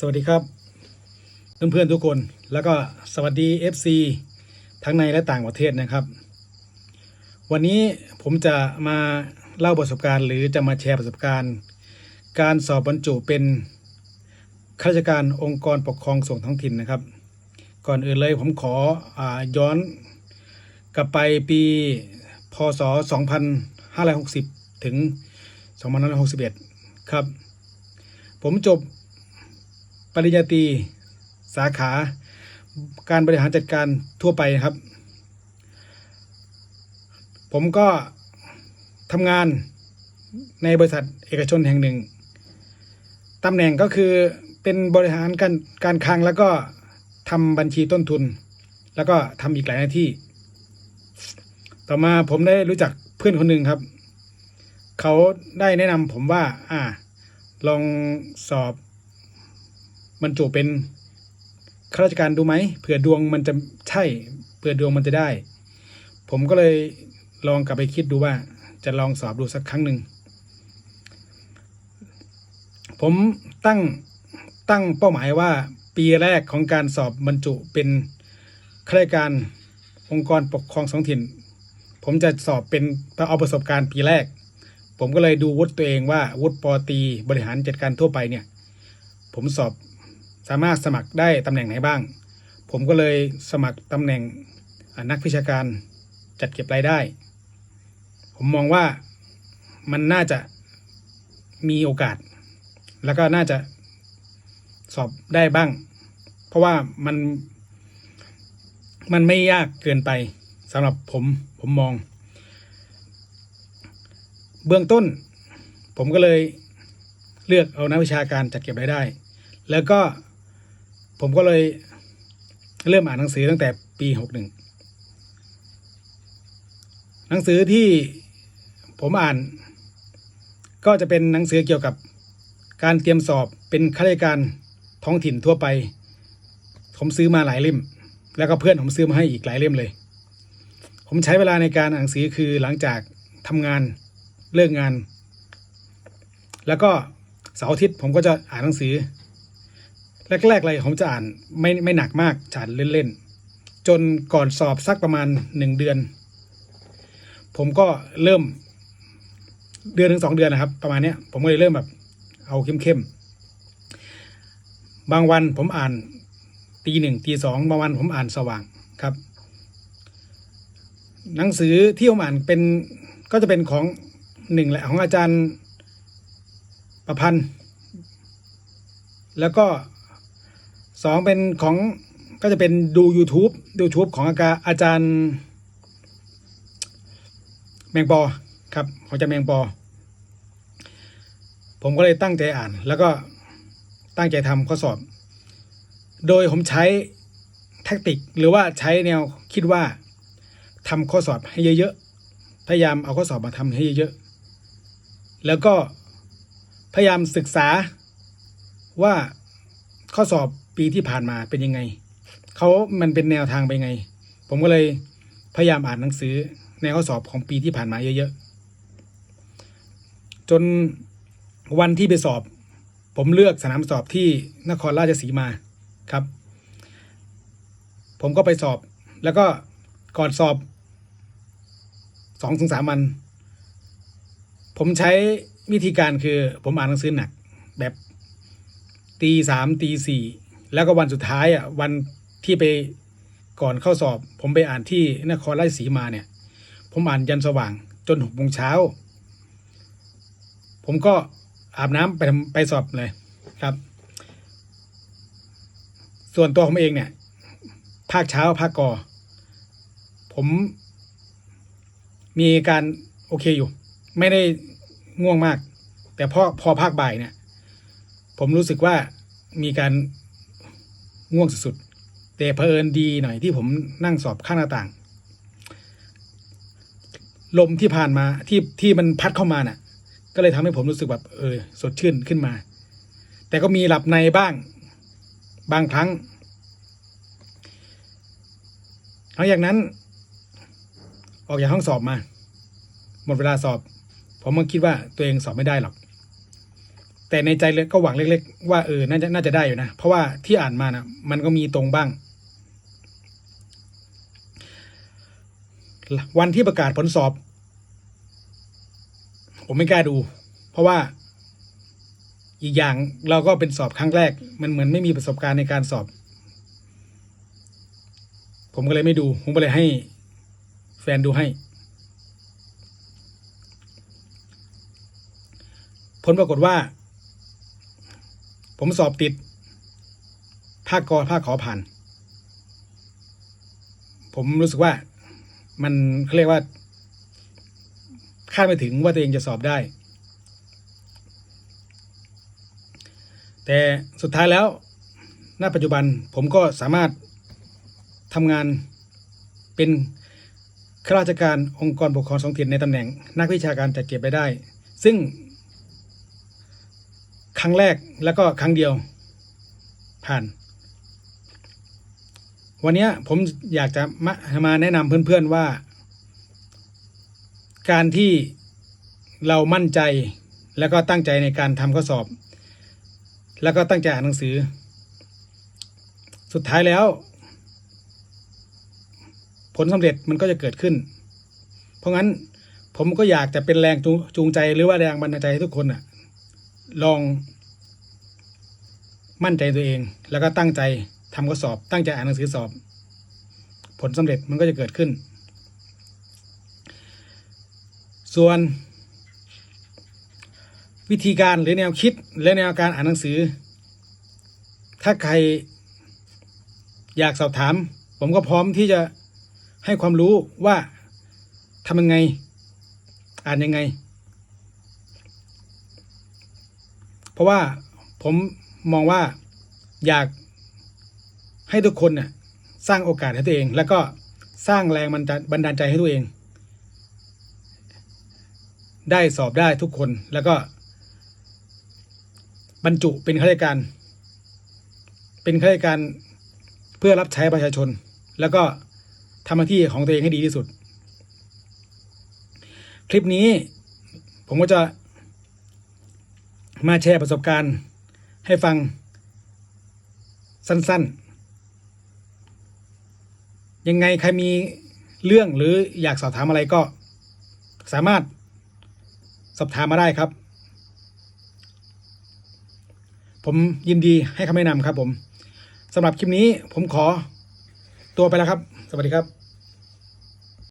สวัสดีครับ เพื่อนๆทุกคนแล้วก็สวัสดี FC ทั้งในและต่างประเทศนะครับ วันนี้ผมจะมาเล่าประสบการณ์ หรือจะมาแชร์ประสบการณ์ การสอบบรรจุเป็นข้าราชการองค์กรปกครองส่วนท้องถิ่นนะครับ ก่อนอื่นเลยผมขออย้อนกลับไปปีพศ 2560 ถึง 2561 ครับ ผมจบ ริญญาตรีสาขา การบริหารจัดการทั่วไปครับ ผมก็ทำงานในบริษัทเอกชนแห่งหนึ่งตำแหน่งก็คือเป็นบริหารการการคลังแล้วก็ทำบัญชีต้นทุน แล้วก็ทำอีกหลายหน้าที่ ต่อมาผมได้รู้จักเพื่อนคนหนึ่งครับ เขาได้แนะนำผมว่า อ่า ลองสอบ บรรจุเป็นข้าราชการดูไหมเผื่อดวงมันจะใช่เผื่อดวงมันจะได้ ผมก็เลยลองกลับไปคิดดูว่า จะลองสอบดูสักครั้งหนึ่งผมตั้งตั้งเป้าหมายว่าปีแรกของการสอบบรรจุเป็นข้าราชการองค์กรปกครองท้องถิ่น ผมจะสอบเป็นเอาประสบการณ์ปีแรก ผมก็เลยดูวุฒิตัวเองว่าวุฒิปอตีบริหารจัดการทั่วไปเนี่ย ผมสอบ สามารถสมัครได้ตำแหน่งไหนบ้าง ผมก็เลยสมัครตำแหน่งนักวิชาการจัดเก็บรายได้ ผมมองว่ามันน่าจะมีโอกาส แล้วก็น่าจะสอบได้บ้าง เพราะว่ามัน มันไม่ยากเกินไปสำหรับผมผมมอง เบื้องต้น ผมก็เลยเลือกเอานักวิชาการจัดเก็บรายได้ แล้วก็ ผมก็เลยเริ่มอ่านหนังสือตั้งแต่ปีหกหนึ่งหนังสือที่ผมอ่าน ก็จะเป็นหนังสือเกี่ยวกับการเตรียมสอบเป็นข้าราชการท้องถิ่นทั่วไป ผมซื้อมาหลายเล่ม แล้วก็เพื่อนผมซื้อมาให้อีกหลายเล่มเลย ผมใช้เวลาในการอ่านหนังสือคือหลังจากทำงานเลิกงาน แล้วก็เสาร์อาทิตย์ผมก็จะอ่านหนังสือ แรกๆเลยผมจะอ่านไม่ไม่หนักมากจะอ่านเล่นๆ จนก่อนสอบสักประมาณหนึ่งเดือน ผมก็เริ่มเดือนถึงสองเดือนนะครับ ประมาณเนี้ยผมก็เลยเริ่มแบบเอาเข้มๆ บางวันผมอ่านตีหนึ่งตีสองบางวันผมอ่านสว่างครับ หนังสือที่ผมอ่านเป็นก็จะเป็นของหนึ่งแหละของอาจารย์ประพันธ์ แล้วก็ สองเป็นของก็จะเป็นดู YouTube YouTube ของอาจารย์อาจารย์ แมงปอครับของอาจารย์แมงปอ ผมก็เลยตั้งใจอ่าน แล้วก็ตั้งใจทำข้อสอบ โดยผมใช้แทคติก หรือว่าใช้แนวคิดว่าทำข้อสอบให้เยอะๆพยายามเอาข้อสอบมาทำให้เยอะๆแล้วก็พยายามศึกษาว่าข้อสอบ ปีที่ผ่านมาเป็นยังไงเขามันเป็นแนวทางไปไง ผมก็เลยพยายามอ่านหนังสือในข้อสอบของปีที่ผ่านมาเยอะๆ จนวันที่ไปสอบ ผมเลือกสนามสอบที่นครราชสีมาครับ ผมก็ไปสอบ แล้วก็ก่อนสอบสองถึงสามวัน ผมใช้วิธีการคือผมอ่านหนังสือหนัก แบบตีสามตีสี่ แล้วก็วันสุดท้ายอะวันที่ไปก่อนเข้าสอบ ผมไปอ่านที่นครราชสีมาเนี่ย ผมอ่านยันสว่างจนหกโมงเช้า ผมก็อาบน้ำไปไปสอบเลยครับ ส่วนตัวผมเองเนี่ย ภาคเช้าภาคกอ ผมมีการโอเคอยู่ ไม่ได้ง่วงมาก แต่พอพอภาคบ่ายเนี่ย ผมรู้สึกว่ามีการ ง่วงสุดๆแต่เพอิญดีหน่อยที่ผมนั่งสอบข้างหน้าต่าง ลมที่ผ่านมาที่ที่มันพัดเข้ามาน่ะ ก็เลยทำให้ผมรู้สึกแบบเออ สดชื่นขึ้นมา แต่ก็มีหลับในบ้าง บางครั้งหลังจากนั้น ออกจากห้องสอบมา หมดเวลาสอบ ผมก็คิดว่าตัวเองสอบไม่ได้หรอก แต่ในใจเลยก็หวังเล็ก ๆ ว่าเออน่าจะน่าจะได้อยู่นะ เพราะว่าที่อ่านมานะมันก็มีตรงบ้าง วันที่ประกาศผลสอบ ผมไม่กล้าดู เพราะว่าอีกอย่างเราก็เป็นสอบครั้งแรก มันเหมือนไม่มีประสบการณ์ในการสอบ ผมก็เลยไม่ดู ผมก็เลยให้ แฟนดูให้ ผลปรากฏว่า ผมสอบติด ภาคกอภาคขอผ่าน ผมรู้สึกว่ามันเขาเรียกว่าคาดไม่ถึงว่าตัวเองจะสอบได้ แต่สุดท้ายแล้ว ณ ปัจจุบันผมก็สามารถทำงานเป็นข้าราชการองค์กรปกครองท้องถิ่นในตำแหน่งนักวิชาการจัดเก็บรายได้ ซึ่ง ครั้งแรกแล้วก็ครั้งเดียว ผ่าน วันนี้ผมอยากจะมามาแนะนำเพื่อนๆว่า การที่เรามั่นใจแล้วก็ตั้งใจในการทำข้อสอบ แล้วก็ตั้งใจอ่านหนังสือ สุดท้ายแล้ว ผลสำเร็จมันก็จะเกิดขึ้น เพราะงั้นผมก็อยากจะเป็นแรงจูจูงใจหรือว่าแรงบันดาลใจให้ทุกคนน่ะ ลอง มั่นใจตัวเอง แล้วก็ตั้งใจทำข้อสอบ ตั้งใจอ่านหนังสือสอบ ผลสำเร็จมันก็จะเกิดขึ้น ส่วน วิธีการหรือแนวคิดและแนวการอ่านหนังสือ ถ้าใครอยากสอบถาม ผมก็พร้อมที่จะให้ความรู้ว่าทำยังไง อ่านยังไง เพราะว่าผมมองว่าอยากให้ทุกคนน่ะสร้างโอกาสให้ตัวเอง แล้วก็สร้างแรงบันดาลบันดาลใจให้ตัวเอง ได้สอบได้ทุกคนแล้วก็ บรรจุเป็นข้าราชการ เป็นข้าราชการเพื่อรับใช้ประชาชน แล้วก็ทำหน้าที่ของตัวเองให้ดีที่สุด คลิปนี้ผมก็จะ มาแชร์ประสบการณ์ให้ฟังสั้นๆ ยังไงใครมีเรื่องหรืออยากสอบถามอะไรก็สามารถสอบถามมาได้ครับ ผมยินดีให้คำแนะนำครับผมสำหรับคลิปนี้ผมขอตัวไปแล้วครับ สวัสดีครับ